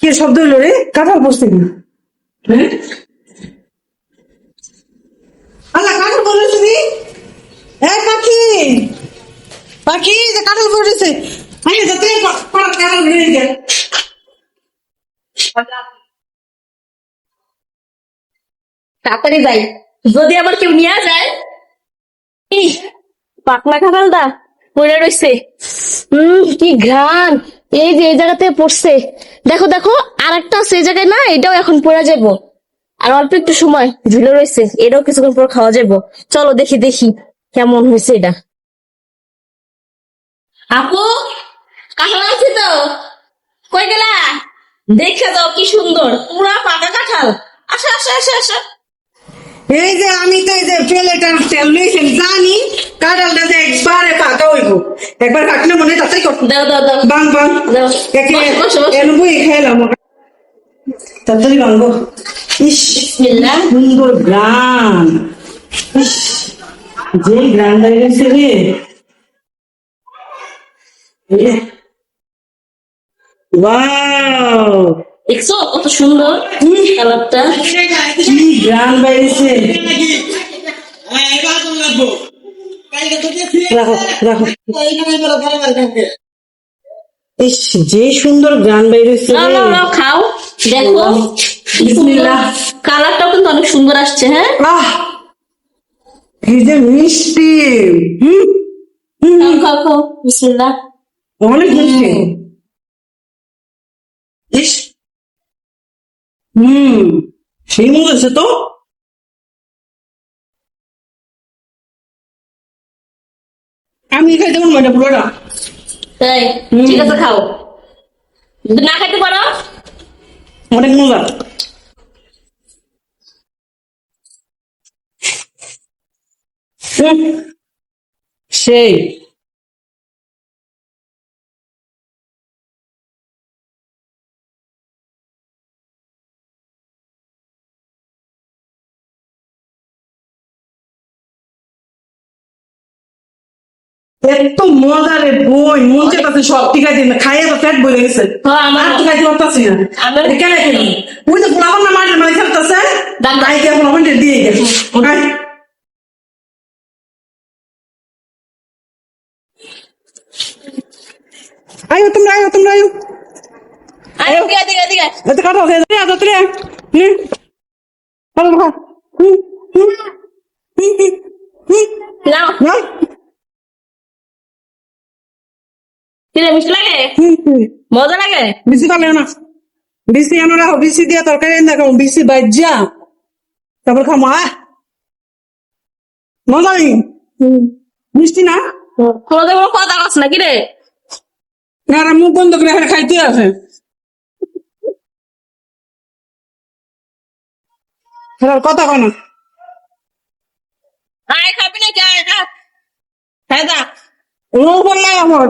কি শব্দ হলো রে? কাঁঠাল পড়ছে হ্যাঁ আল্লাহ কাঁঠাল তুমি? এই পাখি! পাখি যে কাঁঠাল পড়েছে যাতে কাঁঠাল তাড়াতাড়ি যাই। যদি আবার কেউ নিয়ে যায় ইহ, পাকনা কাঁঠালটা পড়ে রয়েছে হম কি ঘ্রাণ। এই যে এই জায়গাতে পড়ছে। দেখো দেখো আর একটা আছে এই জায়গায় না, এটাও এখন পড়ে যাব আর অল্প একটু সময়, ঝুলে রয়েছে এটাও কিছুক্ষণ পর খাওয়া যাব চলো দেখি দেখি কেমন হয়েছে এটা। আপু, কাঁঠাল আছে তো? কই গেলা? দেখে যাও কি সুন্দর, পুরা পাকা কাঁঠাল। আসো আসো আসো আসো। এই যে আমি তো এই যে লইছেন, জানি কাঁঠালটা যে একবারে হইব একবার কাটলে মনে তাতেই করতে দাও দাও দাও। বাং বাং। দাও। এলবই খাইলাম তাড়াতাড়ি বাংবো ইস সুন্দর গ্রাম ইস যে গ্রাম দাঁড়িয়েছে রে। ওয়াও। দেখছ কত সুন্দর কালারটা? কি গ্রাম বাইরেছে। রাখো রাখো। ইস যে সুন্দর গান নাও খাও। দেখো। কালারটাও কিন্তু অনেক সুন্দর আসছে হ্যাঁ? আহ এই যে মিষ্টি। হুম খাও খাও খাও বিসমিল্লাহ। অনেক মিষ্টি। ইস। হুম সেই মনে হচ্ছে তো। আমি খাইতে পারব এটা পুরোটা তাই ঠিক আছে খাও। যদি না খাইতে পারো? অনেক মজা। সেই। এত মজারে বই মন চেতাছে সব ঠিক আছে খাইয়ে তো পেট বলে গেছে। হ্যাঁ, আমার আর তো খাইতে পারতাছি না। এটা কেন ওই তো পোলাপান না মাঠে মানে খেলতেছে কে পোলাপান দিয়ে গেছে? আয়ো। তোমরা আয়ো তোমরা আয়ো। আরে দিকে দিকে দিকে এত কাটো আদত রে হুম ভালো খা হুম হুম হুম হুম নাও। কিরে মিষ্টি লাগে? মজা লাগে? বিসি পালে না। বিসি আনো রাখো বিসি দিয়া তরকারি এনে দেখো বিসি বাজ্যা। তারপর খামো আহ। মজা নেই মিষ্টি না? তোমাদের কোনো কথা কস না কিরে না আর মুখ বন্ধ করে খাইতে আছে হ্যাঁ কথা কয় না। আয় খাবি নাকি আয় খা। খাই যা। ও বললাম আমার